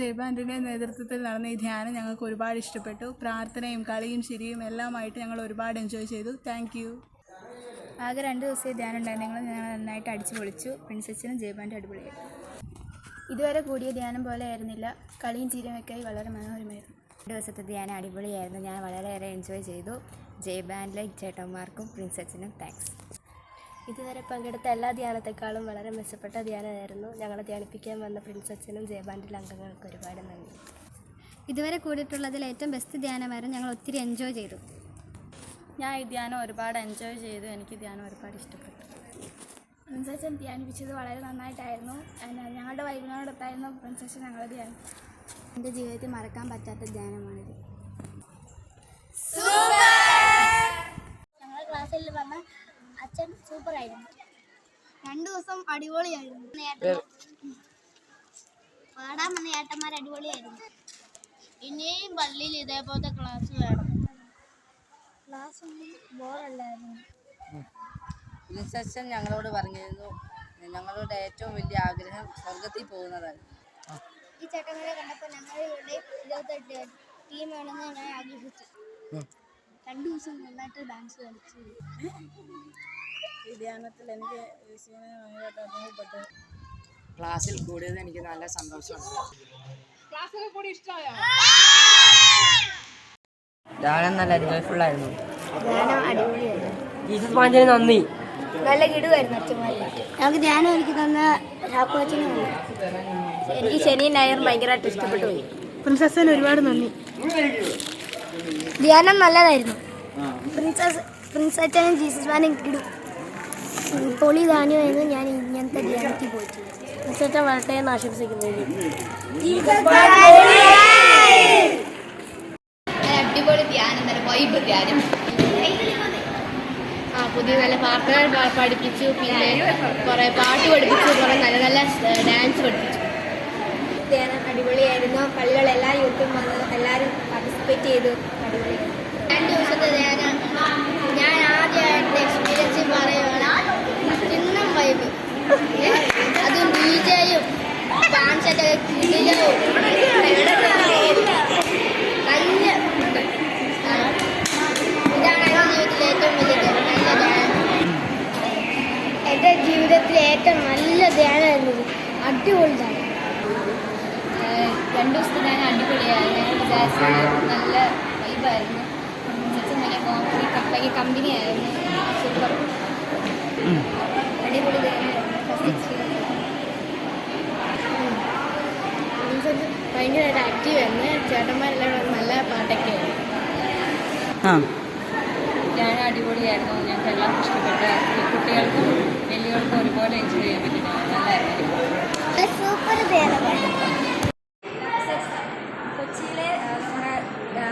ജയ്ബാൻഡിന്റെ നേതൃത്വത്തിൽ നടന്ന ഈ ധ്യാനം ഞങ്ങൾക്ക് ഒരുപാട് ഇഷ്ടപ്പെട്ടു. പ്രാർത്ഥനയും കളിയും ശരിയും എല്ലാമായിട്ട് ഞങ്ങൾ ഒരുപാട് എൻജോയ് ചെയ്തു. താങ്ക് യു ആകെ രണ്ട് ദിവസത്തെ ധ്യാനം ഉണ്ടായിരുന്നു. ഞങ്ങൾ നന്നായിട്ട് അടിച്ചു പൊളിച്ചു. പ്രിൻസസിനും ജയബാന്റെ അടിപൊളിയായിരുന്നു ഇതുവരെ കൂടിയ ധ്യാനം പോലെ ആയിരുന്നില്ല. കളിയും ഒക്കെ വളരെ മനോഹരമായിരുന്നു. ദിവസത്തെ ധ്യാനം അടിപൊളിയായിരുന്നു. ഞാൻ വളരെയേറെ എൻജോയ് ചെയ്തു. ജയ് ചേട്ടന്മാർക്കും പ്രിൻസസിനും താങ്ക്സ് ഇതുവരെ പങ്കെടുത്ത എല്ലാ ധ്യാനത്തെക്കാളും വളരെ മെച്ചപ്പെട്ട ധ്യാനമായിരുന്നു ഞങ്ങളെ ധ്യാനിപ്പിക്കാൻ വന്ന പ്രിൻസ് അച്ഛനും ജയബാൻഡിലെ അംഗങ്ങൾക്ക് ഒരുപാട് നന്ദി. ഇതുവരെ കൂടിയിട്ടുള്ളതിൽ ഏറ്റവും ബെസ്റ്റ് ധ്യാനമായിരുന്നു ഞങ്ങൾ ഒത്തിരി എൻജോയ് ചെയ്തു. ഞാൻ ഈ ധ്യാനം ഒരുപാട് എൻജോയ് ചെയ്തു. എനിക്ക് ധ്യാനം ഒരുപാട് ഇഷ്ടപ്പെട്ടു. പ്രിൻസസൻ ധ്യാനിപ്പിച്ചത് വളരെ നന്നായിട്ടായിരുന്നു. ഞങ്ങളുടെ വൈകുന്നേരത്തായിരുന്നു പ്രിൻസസൻ ഞങ്ങളെ ധ്യാനം എന്റെ ജീവിതത്തിൽ മറക്കാൻ പറ്റാത്ത ധ്യാനമാണിത് ഞങ്ങളുടെ ക്ലാസ്സിൽ വന്ന അച്ഛൻ സൂപ്പർ ആയിരുന്നു രണ്ടു ദിവസം അടിപൊളിയായിരുന്നു. പാടാൻ വന്ന ഏട്ടന്മാർ അടിപൊളിയായിരുന്നു. ഇനിയും പള്ളിയിൽ ഇതേപോലത്തെ ക്ലാസ് വേണം. ക്ലാസ് ഒന്നും ബോറല്ലായിരുന്നു ഞങ്ങളോട് പറഞ്ഞിരുന്നു. ഞങ്ങളുടെ ഏറ്റവും വലിയ ആഗ്രഹം സ്വർഗത്തിൽ പോകുന്നതായിരുന്നു ഈ ചേട്ടന്മാരെ കണ്ടപ്പോൾ ഞങ്ങളുടെ ഇരുപത്തെട്ട് ടീം വേണമെന്ന് ഞാൻ ആഗ്രഹിച്ചു. രണ്ടു ദിവസം നന്നായിട്ട് ഡാൻസ് കളിച്ചു. ഈ ധ്യാനത്തിൽ എനിക്ക് യേശുവിനെ ഭയങ്കരമായിട്ട് അനുഭവപ്പെട്ടു ക്ലാസ്സിൽ കൂടിയത് എനിക്ക് നല്ല സന്തോഷമുണ്ട്. ധ്യാനം നല്ല അടിപൊളി ആയിരുന്നു ജീസസ് പാഞ്ചിന് നന്ദി. നല്ല കിടുവായിരുന്നു അച്ഛന്മാര്. ഞങ്ങൾക്ക് ധ്യാനം എനിക്ക് തന്ന രാഘവച്ചനും എനിക്ക് ശനി നായർ ഭയങ്കരമായിട്ട് ഇഷ്ടപ്പെട്ടു പോയി. പ്രിൻസസ്സിന് ഒരുപാട് നന്ദി. ധ്യാനം നല്ലതായിരുന്നു. പ്രിൻസസ് പ്രിൻസ് അച്ഛനും ജീസസ് മാനും കിടും പൊളി ധാന്യമായിരുന്നു ഞാൻ ഇങ്ങനത്തെ ധ്യാനത്തിൽ പോയിട്ടില്ല. അച്ഛൻ വരട്ടെ എന്ന് ആശംസിക്കുന്നു. അടിപൊളി ധ്യാനം തന്നെ വൈബ് ധ്യാനം. ആ പുതിയ നല്ല പാട്ടുകൾ പഠിപ്പിച്ചു. പിന്നെ കുറേ പാട്ട് പഠിപ്പിച്ചു. കുറേ നല്ല നല്ല ഡാൻസ് പഠിപ്പിച്ചു. ധ്യാനം അടിപൊളിയായിരുന്നു. പള്ളികൾ എല്ലാ യൂത്തും വന്ന് എല്ലാവരും പാർട്ടിസിപ്പേറ്റ് ചെയ്തു. അടിപൊളിയായിരുന്നു രണ്ട് ദിവസത്തെ ധ്യാനം. ഞാൻ ആദ്യമായിട്ട് എക്സ്പീരിയൻസ് പറയുകയാണ് വൈബ് അതും ഡി ജെയും ഡാൻസൊക്കെ കിടിലവും. നല്ല. ഇതാണ് എന്റെ ജീവിതത്തിലെ ഏറ്റവും നല്ല ധ്യാനം എന്റെ ജീവിതത്തിലെ ഏറ്റവും നല്ല ധ്യാനമായിരുന്നു. അടിപൊളി ധ്യാനം രണ്ട് ദിവസത്തെ ധ്യാനം ഞങ്ങൾ വിചാരിച്ചത് നല്ല വൈബായിരുന്നു കോമ്പനി ഭയങ്കര കമ്പനി ആയിരുന്നു. സൂപ്പർ ഭയങ്കരമായിട്ട് ആക്റ്റീവ് ആയിരുന്നു. ചേട്ടന്മാരെല്ലാം നല്ല പാട്ടൊക്കെ ആയിരുന്നു. ആ. ഞാൻ അടിപൊളിയായിരുന്നു. ഞങ്ങൾക്ക് എല്ലാം ഇഷ്ടപ്പെട്ട. കുട്ടികൾക്കും വലിയവർക്കും ഒരുപോലെ എൻജോയ് ചെയ്യാൻ പറ്റുന്ന നല്ലായിരുന്നു. സൂപ്പർ ധ്യാനമാണ് കൊച്ചിയിലെ ആ, നമ്മുടെ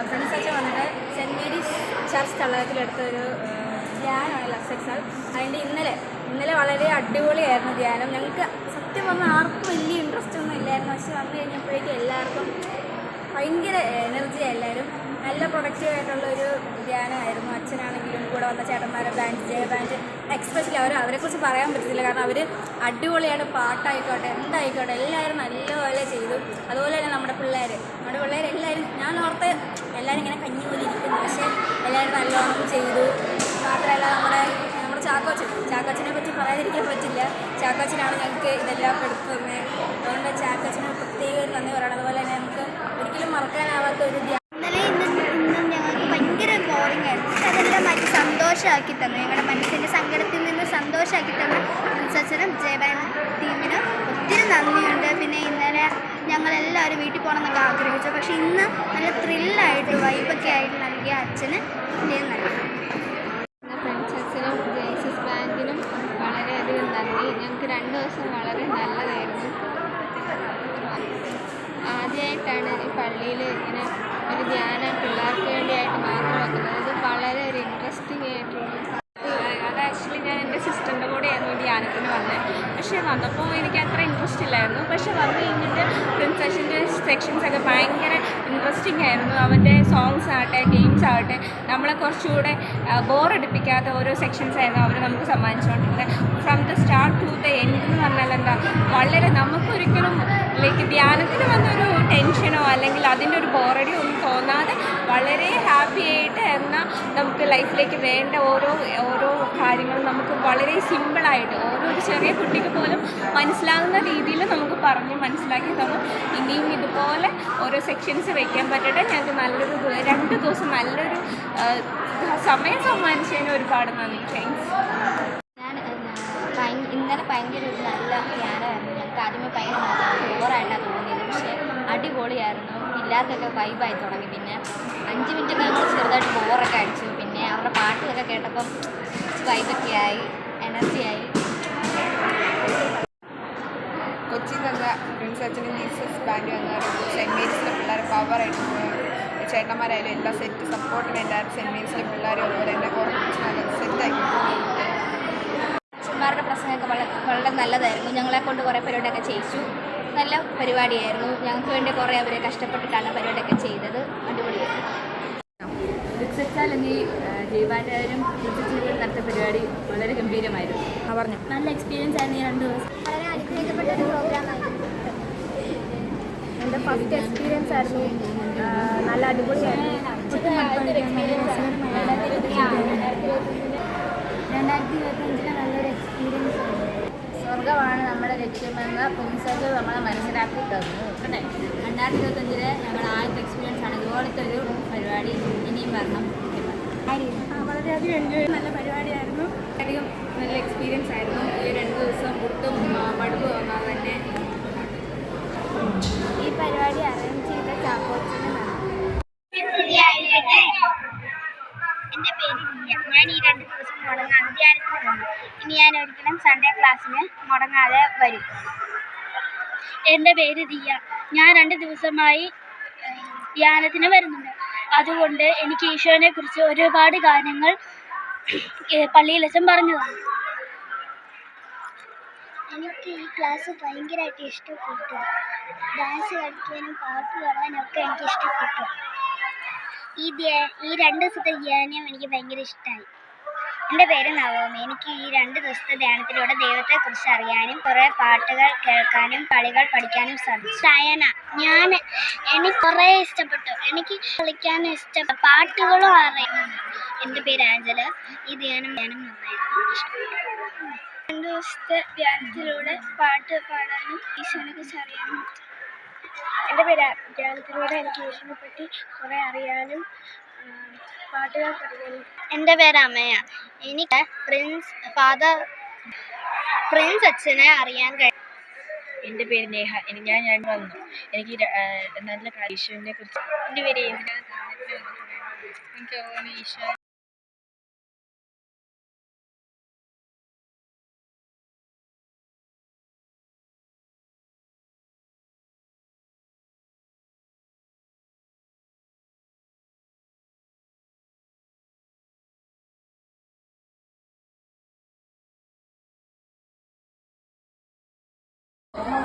ഫ്രണ്ട്സ് അച്ഛൻ വന്നിട്ട് സെന്റ് മേരീസ് ചർച്ച് തള്ളകത്തിലെടുത്ത ഒരു ധ്യാനമാണ് ലക്സെക്സാൽ അതിന്റെ ഇന്നലെ ഇന്നലെ വളരെ അടിപൊളിയായിരുന്നു ഞങ്ങൾക്ക് സത്യം പറഞ്ഞാൽ ആർക്കും വലിയ ഇൻട്രസ്റ്റ് ഒന്നും ഇല്ലായിരുന്നു. പക്ഷെ വന്നു കഴിഞ്ഞപ്പോഴേക്കും എല്ലാവർക്കും ഭയങ്കര എനർജി എല്ലാവരും. നല്ല പ്രൊഡക്റ്റീവ് ആയിട്ടുള്ള ധ്യാനമായിരുന്നു. അച്ഛനാണെങ്കിലും കൂടെ വന്ന ചേട്ടന്മാരെ ബാൻഡ് ജയ ബാൻഡ് എക്സ്പെഷ്യലി അവർ അവരെക്കുറിച്ച് പറയാൻ പറ്റത്തില്ല. കാരണം അവർ അടിപൊളിയാണ് പാട്ടായിക്കോട്ടെ എന്തായിക്കോട്ടെ എല്ലാവരും നല്ലപോലെ ചെയ്തു. അതുപോലെ തന്നെ നമ്മുടെ പിള്ളേർ നമ്മുടെ പിള്ളേർ എല്ലാവരും ഞാൻ ഓർത്ത് എല്ലാവരും ഇങ്ങനെ കഞ്ഞി പോലെ ഇരിക്കുന്നു. പക്ഷേ എല്ലാവരും നല്ലോണം ചെയ്തു. മാത്രമല്ല നമ്മുടെ നമ്മുടെ ചാക്കോച്ചൻ. ചാക്കോച്ചനെ പറ്റി പറയാതിരിക്കാൻ പറ്റില്ല. ചാക്കോച്ചനാണ് ഞങ്ങൾക്ക് ഇതെല്ലാം എടുക്കുന്നത് അതുകൊണ്ട് ചാക്കോച്ചന് പ്രത്യേക ഒരു നന്ദി പറയണം. അതുപോലെ തന്നെ നമുക്ക് ഒരിക്കലും മറക്കാനാവാത്ത ഒരു ഇന്നലെ ഇന്നും ഇന്നും ഞങ്ങൾക്ക് അതെല്ലാം സന്തോഷമാക്കി തന്നു. ഞങ്ങളുടെ മനസ്സിന്റെ സങ്കടത്തിൽ നിന്ന് സന്തോഷമാക്കി തന്നു. പ്രിൻസസിനും ജയബാൻ ടീമിനും ഒത്തിരി നന്ദിയുണ്ട്. പിന്നെ ഇന്നലെ ഞങ്ങളെല്ലാവരും വീട്ടിൽ പോകണം എന്നൊക്കെ ആഗ്രഹിച്ചു. പക്ഷെ ഇന്ന് നല്ല ത്രില്ലായിട്ട് വൈബൊക്കെ ആയിട്ട് നൽകിയ അച്ഛന് ഇന്ത്യയും നൽകി ഫ്രണ്ട്സസിനും ജേസസ് ബാങ്കിനും വളരെയധികം നന്ദി ഞങ്ങൾക്ക് രണ്ട് ദിവസം വളരെ നല്ലതായിരുന്നു. ആദ്യമായിട്ടാണ് ഈ പള്ളിയിൽ ഇങ്ങനെ ഒരു ധ്യാനം പിള്ളേർക്ക് വേണ്ടിയായിട്ട് മാത്രം വെക്കുന്നത്. ഇത് വളരെ ഒരു ഇൻട്രസ്റ്റിംഗ് ആയിട്ടുള്ള പക്ഷേ വന്നപ്പോൾ എനിക്ക് അത്ര ഇൻട്രസ്റ്റ് ഇല്ലായിരുന്നു. പക്ഷേ വന്ന് കഴിഞ്ഞിട്ട് പ്രിൻസസിന്റെ സെക്ഷൻസ് ഒക്കെ ഭയങ്കര ഇൻട്രസ്റ്റിംഗ് ആയിരുന്നു. അവന്റെ സോങ്സ് ആകട്ടെ ഗെയിംസ് ആകട്ടെ നമ്മളെ കുറച്ചുകൂടെ ബോറടിപ്പിക്കാത്ത ഓരോ സെക്ഷൻസ് ആയിരുന്നു അവർ നമുക്ക് സമ്മാനിച്ചുകൊണ്ടിരുന്നത്. From the start to the end എന്ന് പറഞ്ഞാൽ എന്താ വളരെ നമുക്കൊരിക്കലും ലൈക്ക് ധ്യാനത്തിന് വന്നൊരു ടെൻഷനോ അല്ലെങ്കിൽ അതിന്റെ ഒരു ബോറടിയോ ഒന്നും തോന്നാതെ വളരെ ഹാപ്പി ആയിട്ട് എന്നാൽ നമുക്ക് ലൈഫിലേക്ക് വേണ്ട ഓരോ ഓരോ കാര്യങ്ങളും നമുക്ക് വളരെ സിമ്പിളായിട്ട് ഒരു ചെറിയ കുട്ടിക്ക് പോലും മനസ്സിലാകുന്ന രീതിയിൽ നമുക്ക് പറഞ്ഞ് മനസ്സിലാക്കി തന്നു. ഇനിയും ഇതുപോലെ ഓരോ സെക്ഷൻസ് വയ്ക്കാൻ പറ്റട്ടെ. ഞങ്ങൾക്ക് നല്ലൊരു രണ്ട് ദിവസം നല്ലൊരു സമയം സമ്മാനിച്ചതിന് ഒരുപാട് നന്ദി. താങ്ക്സ് ഞാൻ ഇന്നലെ ഭയങ്കര ഒരു നല്ല ധ്യാനമായിരുന്നു. ഞങ്ങൾക്ക് ആദ്യമേ ഭയങ്കര ബോറായിട്ടാണ് തോന്നിയത്. പക്ഷേ അടിപൊളിയായിരുന്നു. ഇല്ലാത്തൊക്കെ വൈബായി തുടങ്ങി. പിന്നെ അഞ്ച് മിനിറ്റൊക്കെ ഞങ്ങൾ ചെറുതായിട്ട് ബോറൊക്കെ അടിച്ചു. പിന്നെ അവരുടെ പാട്ടുകളൊക്കെ കേട്ടപ്പം വൈബൊക്കെ ആയി എനർജിയായി കൊച്ചിയിൽ നിന്ന് അച്ഛനും ജീസസ് ബാൻഡ് വന്ന് സെന്റ് മേരീസിലെ പിള്ളേരെ പവറായിട്ട് ചേട്ടന്മാരായാലും എല്ലാ സെറ്റ് സപ്പോർട്ടിന് എല്ലാവരും സെന്റ് മേരീസിലെ പിള്ളേരും അതുപോലെ തന്നെ ഉറപ്പിച്ച് നല്ല സെറ്റായി അച്ഛന്മാരുടെ പ്രസംഗമൊക്കെ വളരെ വളരെ നല്ലതായിരുന്നു. ഞങ്ങളെ കൊണ്ട് കുറേ പരിപാടിയൊക്കെ ചെയ്യിച്ചു നല്ല പരിപാടിയായിരുന്നു. ഞങ്ങൾക്ക് വേണ്ടി കുറേ അവരെ കഷ്ടപ്പെട്ടിട്ടാണ് പരിപാടിയൊക്കെ ചെയ്തത്. അടിപൊളിയായിരുന്നു. വിക്സച്ചാൽ എന്നീ നടത്തിയ പരിപാടി വളരെ ഗംഭീരമായിരുന്നു. അവർ പറഞ്ഞു. നല്ല എക്സ്പീരിയൻസ് ആയിരുന്നു ഈ രണ്ട് ദിവസം. വളരെ അനുഗ്രഹിക്കപ്പെട്ട ഒരു പ്രോഗ്രാമായിരുന്നു എന്റെ ഫസ്റ്റ് എക്സ്പീരിയൻസ് ആയിരുന്നു നല്ല അടിപൊളിയായിരുന്നു. രണ്ടായിരത്തി ഇരുപത്തഞ്ചിലെ നല്ലൊരു എക്സ്പീരിയൻസ് ആയിരുന്നു സ്വർഗമാണ് നമ്മുടെ ലക്ഷ്യമെന്ന് പ്രിൻസസ് നമ്മളെ മനസ്സിലാക്കി തന്നു രണ്ടായിരത്തി ഇരുപത്തഞ്ചിലെ ഞങ്ങളുടെ ആദ്യത്തെ എക്സ്പീരിയൻസ് ആണ് ഇതുപോലത്തെ ഒരു പരിപാടി ഇനിയും വരണം. വളരെയധികം എൻജോയ് നല്ല പരിപാടിയായിരുന്നു. അധികം നല്ല എക്സ്പീരിയൻസ് ആയിരുന്നു. ഈ രണ്ട് ദിവസം ഒട്ടും മടുപ്പ് തോന്നാതെ തന്നെ ഈ പരിപാടി ചെയ്ത പേര് ദിയ ഞാൻ ഈ രണ്ട് ദിവസം ഇനി ഞാൻ ഒരിക്കലും സൺഡേ ക്ലാസ്സിന് മുടങ്ങാതെ വരും. എന്റെ പേര് ദിയ. ഞാൻ രണ്ട് ദിവസമായി ധ്യാനത്തിന് വരുന്നുണ്ട്. അതുകൊണ്ട് എനിക്ക് ഈശോനെ കുറിച്ച് ഒരുപാട് കാര്യങ്ങൾ പള്ളിയിലച്ചൻ പറഞ്ഞു തന്നു എനിക്ക് ഈ ക്ലാസ് ഭയങ്കരമായിട്ട് ഇഷ്ടപ്പെട്ടു. ഡാൻസ് കളിക്കാനും പാട്ട് പാടാനും ഒക്കെ എനിക്ക് ഇഷ്ടപ്പെട്ടു. ഈ ഈ രണ്ട് ദിവസത്തെ ധ്യാനം എനിക്ക് ഭയങ്കര ഇഷ്ടമായി എന്റെ പേര് നവോമി. എനിക്ക് ഈ രണ്ട് ദിവസത്തെ ധ്യാനത്തിലൂടെ ദൈവത്തെക്കുറിച്ച് അറിയാനും കുറേ പാട്ടുകൾ കേൾക്കാനും കളികൾ പഠിക്കാനും സാധിച്ചു. സയന ഞാൻ എനിക്ക് കുറേ ഇഷ്ടപ്പെട്ടു. എനിക്ക് കളിക്കാനും ഇഷ്ടപ്പെട്ടു പാട്ടുകളും അറിയാം. എന്റെ പേര് ആഞ്ചല. ഈ ധ്യാനം ധ്യാനം നന്നായിരുന്നു രണ്ട് ദിവസത്തെ ധ്യാനത്തിലൂടെ പാട്ട് പാടാനും ഈശോനെ കുറിച്ച് അറിയാനും എന്റെ പേര് ധ്യാനത്തിലൂടെ എനിക്ക് ഈശോനെ പറ്റി കുറേ അറിയാനും പാട്ടുകൾ പഠിക്കാനും. എന്റെ പേര് അമ്മയ എനിക്ക് പ്രിൻസ് ഫാദർ പ്രിൻസ് അച്ഛനെ അറിയാൻ കഴിയും എന്റെ പേര് നേഹ. എനിക്ക് ഞാൻ ഞാൻ വന്നു. എനിക്ക് നല്ല ഈശോനെ കുറിച്ച് എന്റെ പേര്. എനിക്ക് തോന്നുന്നു ഈശോ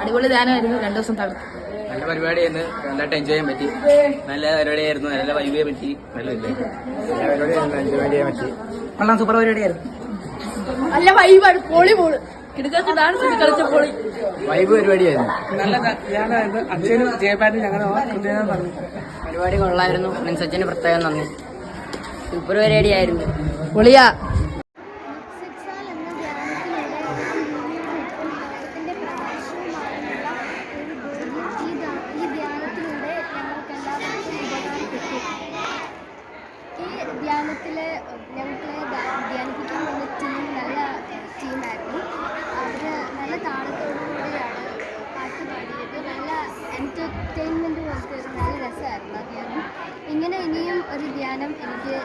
അടിപൊളി ധ്യാനമായിരുന്നു രണ്ടു ദിവസം തളർത്തി. നല്ല പരിപാടിയായിരുന്നു. നല്ലതായിട്ട് എൻജോയ് ചെയ്യാൻ പറ്റി. നല്ല പരിപാടിയായിരുന്നു. നല്ല വൈബ് ചെയ്യാൻ പറ്റി. നല്ല കൊള്ളാം. സൂപ്പർ പരിപാടിയായിരുന്നു. നല്ല വൈബാണ് പൊളി പോൾ. കിടക്കാത്ത ഡാൻസ് കളിച്ച പൊളി. വൈബ് പരിപാടിയായിരുന്നു. നല്ല ധ്യാനമായിരുന്നു അച്ഛനും ജയപാനും ഞങ്ങളുടെ പറഞ്ഞു. പരിപാടി കൊള്ളായിരുന്നു. സച്ചിന് പ്രത്യേകം നന്ദി. സൂപ്പർ പരിപാടിയായിരുന്നു. പൊളിയാ സിക്സാൽ എന്ന ധ്യാനത്തിലൂടെ ലോകത്തിന്റെ പ്രകാശവുമായുള്ള ഒരു ബോധ്യം ഈ ധ്യാ- ഈ ധ്യാനത്തിലൂടെ ഞങ്ങൾക്ക് എല്ലാവർക്കും ഉപകാരപ്പെട്ടു ഈ ധ്യാനത്തിലെ ഞങ്ങൾക്ക് ധ്യാനിപ്പിക്കാൻ വന്ന ടീം നല്ല ടീമായിരുന്നു അവർ നല്ല താളത്തോടു കൂടിയാണ് പാട്ട് പാടിയത് നല്ല എന്റർടൈൻമെന്റ് പോലത്തെ ഒരു നല്ല രസമായിരുന്നു ആ ധ്യാനം ഇങ്ങനെ ഒരു ധ്യാനം എനിക്ക്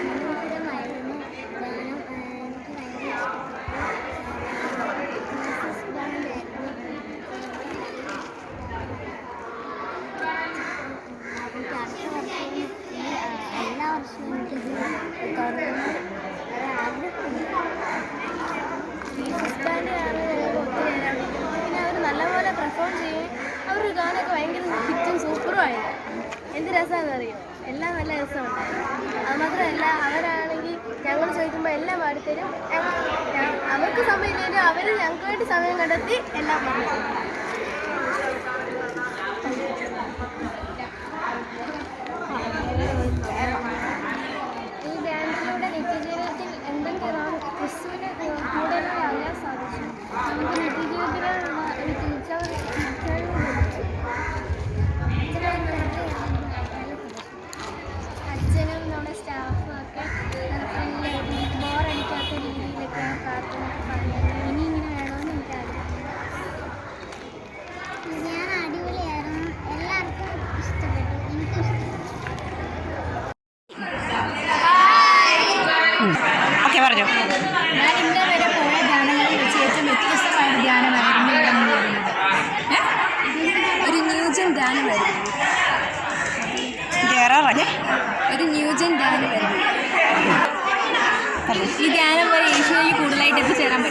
മനോഹരമായിരുന്നു ധ്യാനം എനിക്ക് ഭയങ്കര ഈ എല്ലാ വർഷവും എനിക്ക് തുടരണം ഒരു ആഗ്രഹമുണ്ട് ജീസസ് ബാൻഡാണ് ഒത്തുചേരാൻ പിന്നെ അവർ രസമാണെന്ന് അറിയോ എല്ലാം നല്ല രസമുണ്ടായിരുന്നു അത് മാത്രമല്ല അവരാണെങ്കിൽ ഞങ്ങൾ ചോദിക്കുമ്പോൾ എല്ലാം പാടിത്തരും അവർക്ക് സമയം സമയമില്ലെങ്കിലും അവർ ഞങ്ങൾക്ക് വേണ്ടി സമയം കണ്ടെത്തി എല്ലാം പാടും ഈ ധ്യാനം വഴി യേശുവിൽ കൂടുതലായിട്ട് എത്തിച്ചേരാൻ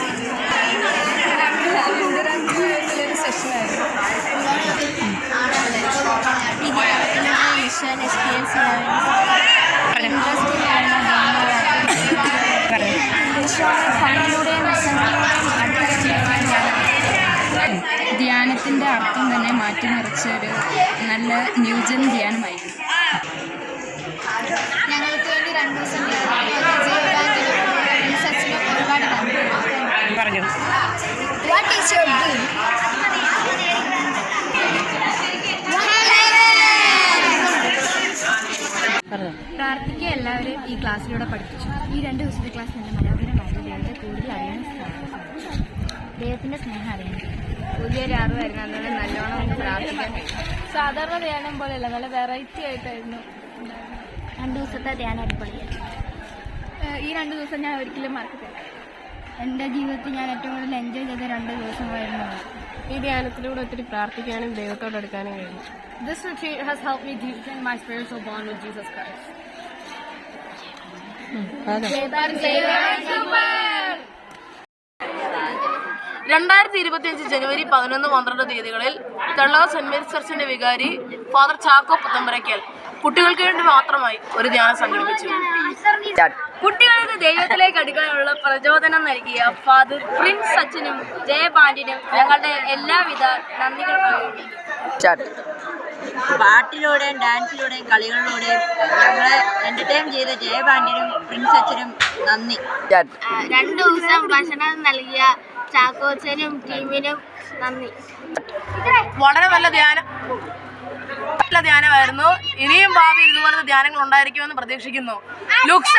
എക്സ്പീരിയൻസ് ധ്യാനത്തിന്റെ അർത്ഥം തന്നെ മാറ്റിമറിച്ച ഒരു നല്ല ന്യൂജൻ ധ്യാനമായിരുന്നു. നന്ദി is your dream? യുവർ എല്ലാവരും ഈ ക്ലാസ്സിലൂടെ പഠിപ്പിച്ചു. ഈ രണ്ട് ദിവസത്തെ ക്ലാസ് നല്ല മനോഹരമായിരുന്നു ദൈവത്തെ കൂടുതൽ അറിയാൻ സാധിച്ചു. ദൈവത്തിന്റെ സ്നേഹം അറിയാൻ പുതിയൊരു അറിവായിരുന്നു അതുകൊണ്ട് നല്ലോണം ഒന്ന് പ്രാർത്ഥിക്കാൻ സാധാരണ ധ്യാനം പോലെയല്ല നല്ല വെറൈറ്റി ആയിട്ടായിരുന്നു രണ്ട് ദിവസത്തെ ധ്യാനം അടിപൊളിയായിരുന്നു ഈ രണ്ട് ദിവസം ഞാൻ ഒരിക്കലും മറക്കത്തില്ല. എന്റെ ജീവിതത്തിൽ ഞാൻ ഏറ്റവും കൂടുതൽ എൻജോയ് ചെയ്ത രണ്ട് ദിവസമായിരുന്നു ഈ ധ്യാനത്തിലൂടെ ഒത്തിരി പ്രാർത്ഥിക്കാനും ദൈവത്തോട് എടുക്കാനും കഴിഞ്ഞു. This retreat has helped me deepen my spiritual bond with Jesus Christ. രണ്ടായിരത്തി ഇരുപത്തിയഞ്ച് ജനുവരി പതിനൊന്ന് പന്ത്രണ്ട് തീയതികളിൽ തള്ളവ സെന്റ് മേരീസ് ചർച്ചിന്റെ വികാരി ഫാദർ ചാക്കോ പുത്തമ്പരയ്ക്കൽ കുട്ടികൾക്ക് വേണ്ടി മാത്രമായി ഒരു ധ്യാനം സംഘടിപ്പിച്ചു. കുട്ടികൾക്ക് ദൈവത്തിലേക്ക് അടുക്കാനുള്ള പ്രചോദനം നൽകിയ ഫാദർ പ്രിൻസ് സച്ചിനും ജയപാണ്ഡിനും ഞങ്ങളുടെ എല്ലാവിധ നന്ദികളും പാട്ടിലൂടെയും ഡാൻസിലൂടെയും കളികളിലൂടെയും ഞങ്ങളെ എന്റർടൈൻ ചെയ്ത ജയപാണ്ഡ്യനും പ്രിൻസ് അച്ഛനും നന്ദി. രണ്ടു ദിവസം ഭക്ഷണം നൽകിയ ചാക്കോച്ചനും ടീമിനും നന്ദി. വളരെ നല്ല ധ്യാനം. നല്ല ധ്യാനമായിരുന്നു. ഇനിയും ഭാവിയിൽ ഇതുപോലത്തെ ധ്യാനങ്ങൾ ഉണ്ടായിരിക്കുമെന്ന് പ്രതീക്ഷിക്കുന്നു. ലുക്സ്